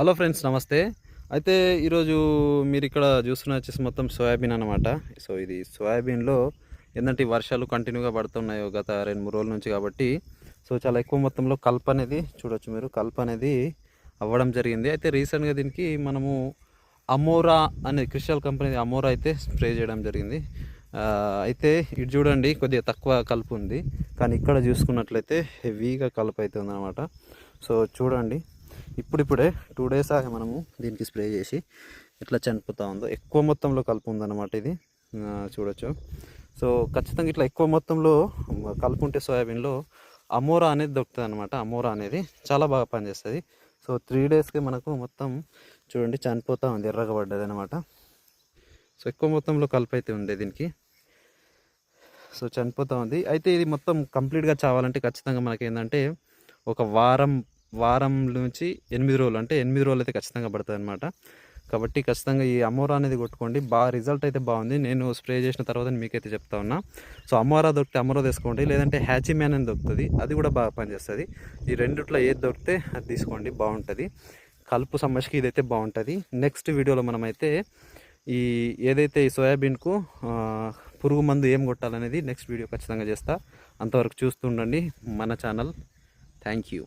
Hello friends నమస్తే. అయితే ఈరోజు మీరు ఇక్కడ చూస్తున్న వచ్చేసి మొత్తం సోయాబీన్ అనమాట సో ఇది సోయాబీన్లో ఏంటంటే వర్షాలు కంటిన్యూగా పడుతున్నాయి గత రెండు మూడు రోజుల నుంచి కాబట్టి సో చాలా ఎక్కువ మొత్తంలో కల్ప అనేది చూడొచ్చు మీరు. కల్ప అనేది అవ్వడం జరిగింది. అయితే రీసెంట్గా దీనికి మనము అమోరా అనే క్రిస్టల్ కంపెనీ అమోరా అయితే స్ప్రే చేయడం జరిగింది. అయితే ఇటు చూడండి కొద్దిగా తక్కువ కలుపు ఉంది. కానీ ఇక్కడ చూసుకున్నట్లయితే హెవీగా కలుపు అయితే ఉందన్నమాట. సో చూడండి ఇప్పుడిప్పుడే టూ డేస్ ఆగా మనము దీనికి స్ప్రే చేసి ఇట్లా చనిపోతూ ఉందో ఎక్కువ మొత్తంలో కలుపు ఉందన్నమాట ఇది చూడొచ్చు. సో ఖచ్చితంగా ఇట్లా ఎక్కువ మొత్తంలో కలుపు ఉంటే సోయాబీన్లో అమోరా అనేది దొరుకుతుంది అనమాట అమోరా అనేది చాలా బాగా పనిచేస్తుంది. సో త్రీ డేస్కి మనకు మొత్తం చూడండి చనిపోతూ ఉంది ఎర్రగా పడ్డది అనమాట సో ఎక్కువ మొత్తంలో కలుపు అయితే ఉంది దీనికి. సో చనిపోతూ ఉంది. అయితే ఇది మొత్తం కంప్లీట్గా చావాలంటే ఖచ్చితంగా మనకి ఏంటంటే ఒక వారం వారం నుంచి ఎనిమిది రోజులు అంటే ఎనిమిది రోజులు అయితే ఖచ్చితంగా పడుతుంది అనమాట కాబట్టి ఖచ్చితంగా ఈ అమోరా అనేది కొట్టుకోండి. బాగా రిజల్ట్ అయితే బాగుంది. నేను స్ప్రే చేసిన తర్వాత మీకైతే చెప్తా ఉన్నా. సో అమోరా దొరికితే అమోరా తీసుకోండి. లేదంటే హ్యాచీ మ్యాన్ అని దొరుకుతుంది. అది కూడా బాగా పనిచేస్తుంది. ఈ రెండిట్లో ఏది దొరికితే అది తీసుకోండి. బాగుంటుంది. కలుపు సమస్యకి ఇదైతే బాగుంటుంది. నెక్స్ట్ వీడియోలో మనమైతే ఈ ఏదైతే ఈ సోయాబీన్కు పురుగు మందు ఏం కొట్టాలనేది నెక్స్ట్ వీడియో ఖచ్చితంగా చేస్తా. అంతవరకు చూస్తుండండి మన ఛానల్. Thank you.